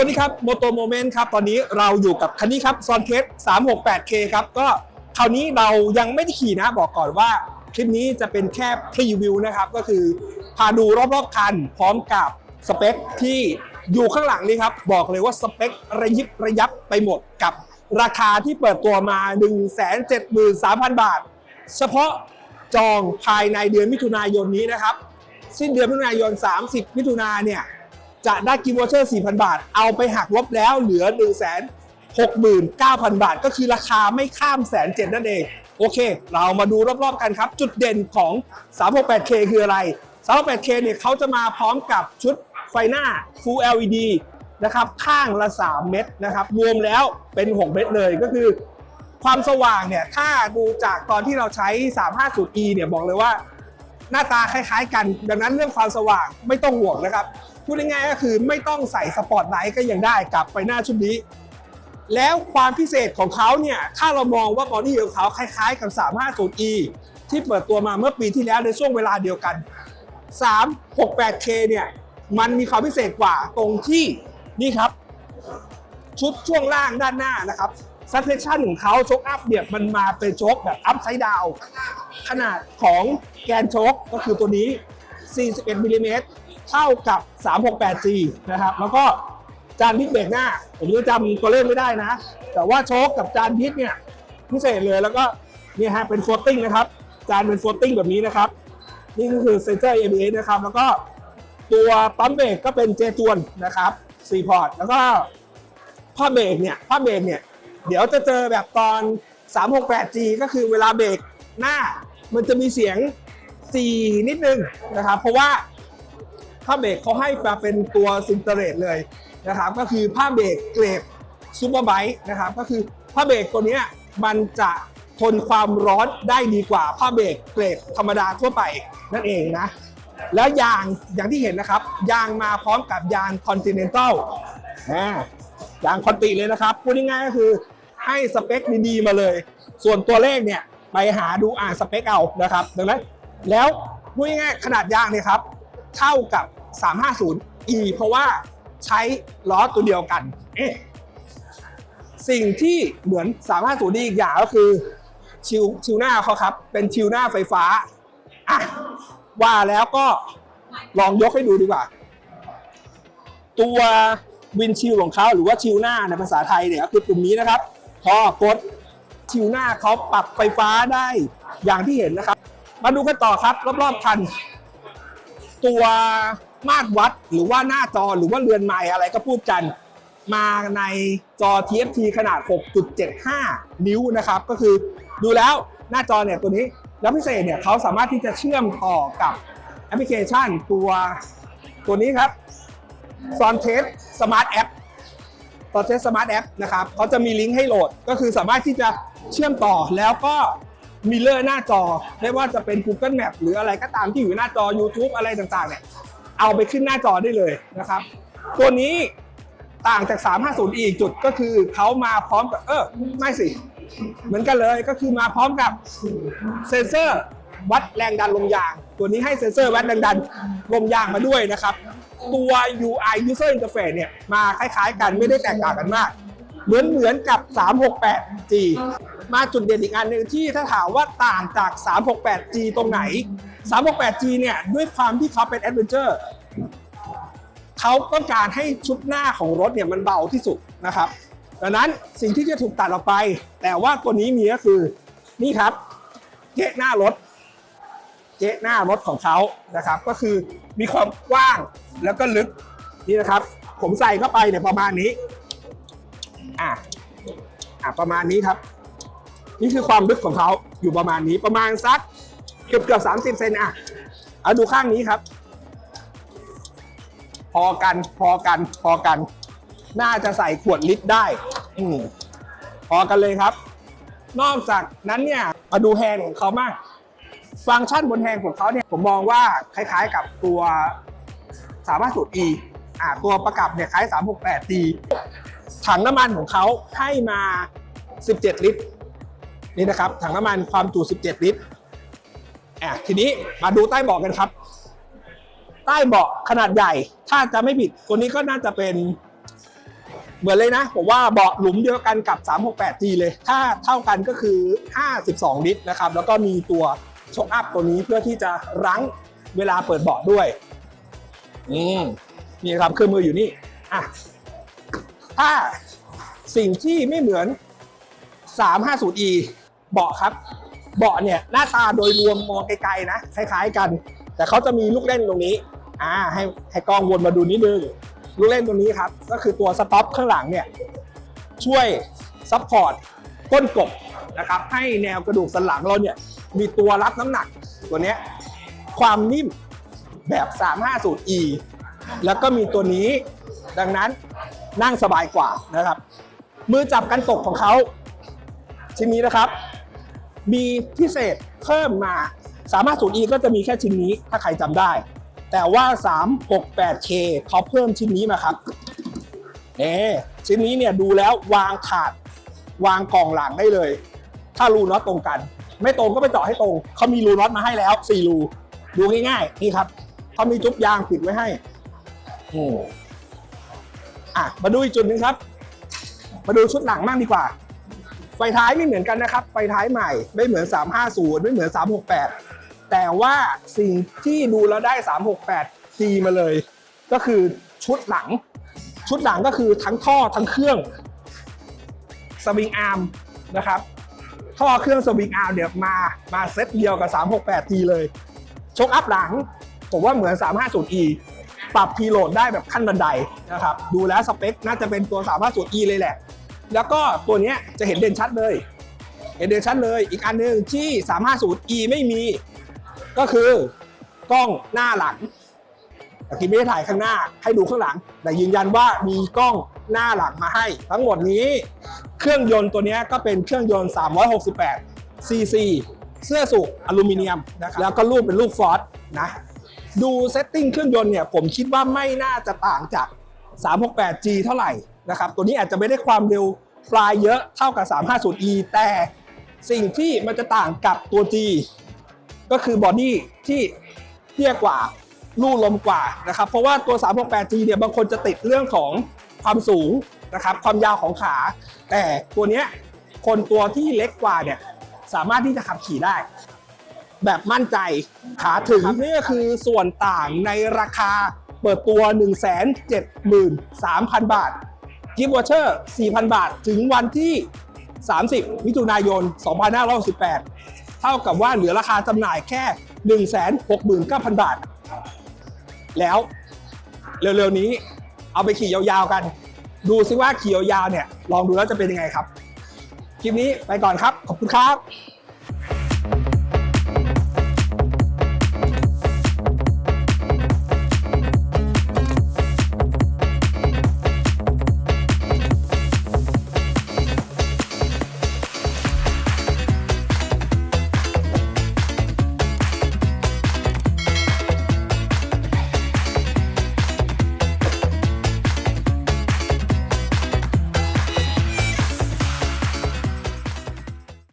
วัสดีครับ m o t o Moment ครับ ตอนนี้เราอยู่กับคันนี้ครับ s o n c a s e 368K ครับ ก็คราวนี้เรายังไม่ได้ขี่นะบอกก่อนว่าคลิปนี้จะเป็นแค่พรีวิวนะครับ ก็คือพาดูรอบๆคันพร้อมกับสเปคที่อยู่ข้างหลังนี้ครับ บอกเลยว่าสเปคระยิบระยับไปหมดกับราคาที่เปิดตัวมา 173,000 บาท เฉพาะจองภายในเดือนมิถุนายนนี้นะครับ สิ้นเดือนมิถุนายน 30 มิถุนาเนี่ย จะได้กิฟต์วอเชอร์4,000 บาท เอาไปหักลบแล้วเหลือ 1 6 9 0 0 0 บาท ก็คือราคาไม่ข้ามแสนเจ็ดนั่นเอง โอเค เรามาดูรอบๆกันครับ จุดเด่นของ 368K คืออะไร 368K เนี่ยเขาจะมาพร้อมกับชุดไฟหน้า Full LED นะครับ ข้างละ 3 เม็ดนะครับ รวมแล้วเป็น 6 เม็ดเลยก็คือ ความสว่างเนี่ย ถ้าดูจากตอนที่เราใช้ 350e เนี่ยบอกเลยว่าหน้าตาคล้ายๆกัน ดังนั้นเรื่องความสว่างไม่ต้องห่วงนะครับ พูดง่ายๆก็คือไม่ต้องใส่สปอตไลท์ก็ยังได้กับไฟหน้าชุดนี้ แล้วความพิเศษของเขาเนี่ยถ้าเรามองว่าบอดี้ของเขาคล้ายๆ กับ 350e ที่เปิดตัวมาเมื่อปีที่แล้วในช่วงเวลาเดียวกัน 368k เนี่ยมันมีความพิเศษกว่าตรงที่นี่ครับ ชุดช่วงล่างด้านหน้านะครับซั s เพชั่นของเขาโชคอัพเนี่ยมันมาเป็นโชคแบบอัพไซด์ดาวขนาดของแกนโชคก็คือตัวนี้ 41มิลลิเมตร เท่ากับ 368G นะครับ แล้วก็จานพิษเบรกหน้า ผมยังจำตัวเลขไม่ได้นะ แต่ว่าโชคกับจานพิษเนี่ยพิเศษเลยแล้วก็เนี่ยฮะเป็นโฟลติ้งนะครับ จานเป็นโฟลติ้งแบบนี้นะครับ นี่ก็คือเซนเซอร์ ABS นะครับ แล้วก็ตัวปั๊มเบรกก็เป็นเจจวนนะครับ4พอร์ตแล้วก็ผ้าเบรกเนี่ยผ้าเบรกเนี่ยเดี๋ยวจะเจอแบบตอน 368G ก็คือเวลาเบรกหน้า มันจะมีเสียง G นิดนึงนะครับ เพราะว่า ผ้าเบรกเขาให้มาเป็นตัวซินเตเรตเลยนะครับก็คือผ้าเบรกเกรดซูเปอร์ไบค์นะครับก็คือผ้าเบรกตัวนี้มันจะทนความร้อนได้ดีกว่าผ้าเบรกเกรดธรรมดาทั่วไปนั่นเองนะแล้วยางอย่างที่เห็นนะครับ ยางมาพร้อมกับยาง Continental อ่ายางคอนติเลยนะครับพูดง่ายๆก็คือให้สเปคดีๆมาเลย ส่วนตัวเลขเนี่ยไปหาดูอ่านสเปคเอานะครับ ดังนั้นแล้วพูดง่ายๆขนาดยางเนี่ยครับ เท่ากับ 350e เพราะว่าใช้ล้อตัวเดียวกัน เอ๊ะสิ่งที่เหมือน 350อีกอย่างก็คือชิวชิวหน้าเขาครับ เป็นชิวหน้าไฟฟ้าอะว่าแล้วก็ลองยกให้ดูดีกว่า ตัววินชิลของเขาหรือว่าชิลหน้าในภาษาไทยเนี่ยคือปุ่มนี้นะครับ พอกดชิลหน้าเขาปรับไฟฟ้าได้อย่างที่เห็นนะครับ มาดูกันต่อครับรอบๆคัน ตัว มาตรวัดหรือว่าหน้าจอหรือว่าเรือนไม้อะไรก็พูดกัน มาในจอ TFT ขนาด 6.75 นิ้วนะครับ ก็คือดูแล้วหน้าจอเนี่ยตัวนี้ แล้วพิเศษเนี่ยเขาสามารถที่จะเชื่อมต่อกับแอปพลิเคชันตัวตัวนี้ครับ s o n t e s t Smart App ตอนเทสสมาร์ทแอปนะครับเขาจะมีลิงก์ให้โหลด ก็คือสามารถที่จะเชื่อมต่อแล้วก็มิเลอร์หน้าจอ ไม่ว่าจะเป็น Google Map หรืออะไรก็ตามที่อยู่หน้าจอ YouTube อะไรต่างๆเนี่ย เอาไปขึ้นหน้าจอได้เลยนะครับ ตัวนี้ต่างจาก 350 อีกจุดก็คือเขามาพร้อมกับเออไม่สิ เหมือนกันเลยก็คือมาพร้อมกับเซนเซอร์วัดแรงดันลมยาง ตัวนี้ให้เซ็นเซอร์วัดแรงดันลมยางมาด้วยนะครับ ตัว UI User Interface เนี่ยมาคล้ายๆกันไม่ได้แตกต่างกันมาก เหมือนเหมือนกับ 368G มาจุดเด่นอีกอันหนึ่งที่ถ้าถามว่าต่างจาก 368G ตรงไหน 368G เนี่ยด้วยความที่เขาเป็น Adventure เขาต้องการให้ชุดหน้าของรถเนี่ยมันเบาที่สุดนะครับดังนั้นสิ่งที่จะถูกตัดออกไป แต่ว่าตัวนี้มีก็คือนี่ครับเกะหน้ารถเกะหน้ารถของเขานะครับ ก็คือมีความกว้างแล้วก็ลึกนี่นะครับ ผมใส่เข้าไปเนี่ยประมาณนี้อะอะประมาณนี้ครับ นี่คือความลึกของเขาอยู่ประมาณนี้ประมาณสัก เกือบเกือบสามสิบเซนอะเอาดูข้างนี้ครับ พอกันพอกันพอกัน น่าจะใส่ขวดลิตรได้อืมพอกันเลยครับ นอกจากนั้นเนี่ยมาดูแฮนด์ของเขามาก ฟังก์ชันบนแฮนด์ของเขาเนี่ยผมมองว่าคล้ายๆกับตัวสามารถสูตร E อ่าตัวประกับเนี่ยคล้าย 368D ถังน้ำมันของเขาให้มา 17 ลิตร นี่นะครับ ถังน้ำมันความจุ 17 ลิตร อะทีนี้มาดูใต้เบาะกันครับ ใต้เบาะขนาดใหญ่ ถ้าจะไม่ผิดตัวนี้ก็น่าจะเป็น เหมือนเลยนะ ผมว่าเบาะหลุมเดียวกันกับ 368G เลย ถ้าเท่ากันก็คือ 52 ลิตรนะครับ แล้วก็มีตัวช็อคอัพตัวนี้เพื่อที่จะรั้งเวลาเปิดเบาะด้วยอืมนี่ครับเครื่องมืออยู่นี่อะถ้าสิ่งที่ไม่เหมือน 350e เบาะครับ เบาะเนี่ยหน้าตาโดยรวมมองไกลๆนะคล้ายๆกัน แต่เขาจะมีลูกเล่นตรงนี้อ่าให้ให้กล้องวนมาดูนิดนึงลูกเล่นตรงนี้ครับ ก็คือตัวสต็อปข้างหลังเนี่ยช่วยซัพพอร์ตก้นกบนะครับให้แนวกระดูกสันหลังเราเนี่ยมีตัวรับน้ำหนักตัวเนี้ยความนิ่มแบบ 350e แล้วก็มีตัวนี้ดังนั้นนั่งสบายกว่านะครับ มือจับกันตกของเขาชิ้นนี้นะครับ มีพิเศษเพิ่มมา 350e ก็จะมีแค่ชิ้นนี้ถ้าใครจำได้ แต่ว่า 368k เขาเพิ่มชิ้นนี้มาครับเน่ชิ้นนี้เนี่ยดูแล้ววางถาด วางกล่องหลังได้เลย ถ้ารูน็อตตรงกัน ไม่ตรงก็ไปเจาะให้ตรง เขามีรูน็อตมาให้แล้ว4รูดูง่ายๆนี่ครับเขามีจุ๊บยางปิดไว้ให้อืมอะมาดูอีกจุดหนึ่งครับ มาดูชุดหลังมากดีกว่า ไฟท้ายไม่เหมือนกันนะครับ ไฟท้ายใหม่ไม่เหมือน 350 ไม่เหมือน 368 แต่ว่าสิ่งที่ดูแล้วได้ 368 G มาเลย ก็คือชุดหลัง ชุดหลังก็คือทั้งท่อทั้งเครื่องสวิงอาร์มนะครับท่อเครื่องสวิงอาร์มเนี่ยมามาเซตเดียวกับ 368T เลยชกอัพหลัง ผมว่าเหมือน 350E ปรับพีโหลดได้แบบขั้นบันไดนะครับ ดูแล้วสเปคน่าจะเป็นตัว 350E เลยแหละ แล้วก็ตัวเนี้ยจะเห็นเด่นชัดเลย เห็นเด่นชัดเลย อีกอันหนึงที่ 350E ไม่มี ก็คือกล้องหน้าหลังตะกี้ไม่ได้ถ่ายข้างหน้า ให้ดูข้างหลัง แต่ยืนยันว่ามีกล้องหน้าหลังมาให้ ทั้งหมดนี้ เครื่องยนต์ตัวเนี้ยก็เป็นเครื่องยนต์ 368 cc เสื้อสูบอลูมิเนียมนะครับแล้วก็รูปเป็นรูปฟอร์ดนะดูเซตติ้งเครื่องยนต์เนี่ยผมคิดว่าไม่น่าจะต่างจาก 368G เท่าไหร่ นะครับตัวนี้อาจจะไม่ได้ความเร็วปลายเยอะเท่ากับ 350e แต่สิ่งที่มันจะต่างกับตัว G ก็คือบอดี้ที่เตี้ยกว่าลู่ลมกว่านะครับ เพราะว่าตัว 368G เนี่ยบางคนจะติดเรื่องของความสูงนะครับความยาวของขา แต่ตัวเนี้ยคนตัวที่เล็กกว่าเนี่ยสามารถที่จะขับขี่ได้ แบบมั่นใจขาถึงนี่ก็คือส่วนต่างในราคาเปิดตัว 173,000 บาท กิฟต์วอเชอร์4,000 บาท ถึงวันที่ 30 มิถุนายน 2568 เท่ากับว่าเหลือราคาจำหน่ายแค่ 169,000 บาท แล้วเร็วๆนี้เอาไปขี่ยาวๆกัน ดูซิว่าขี่ยาวๆเนี่ย ลองดูแล้วจะเป็นยังไงครับ คลิปนี้ไปก่อนครับ ขอบคุณครับ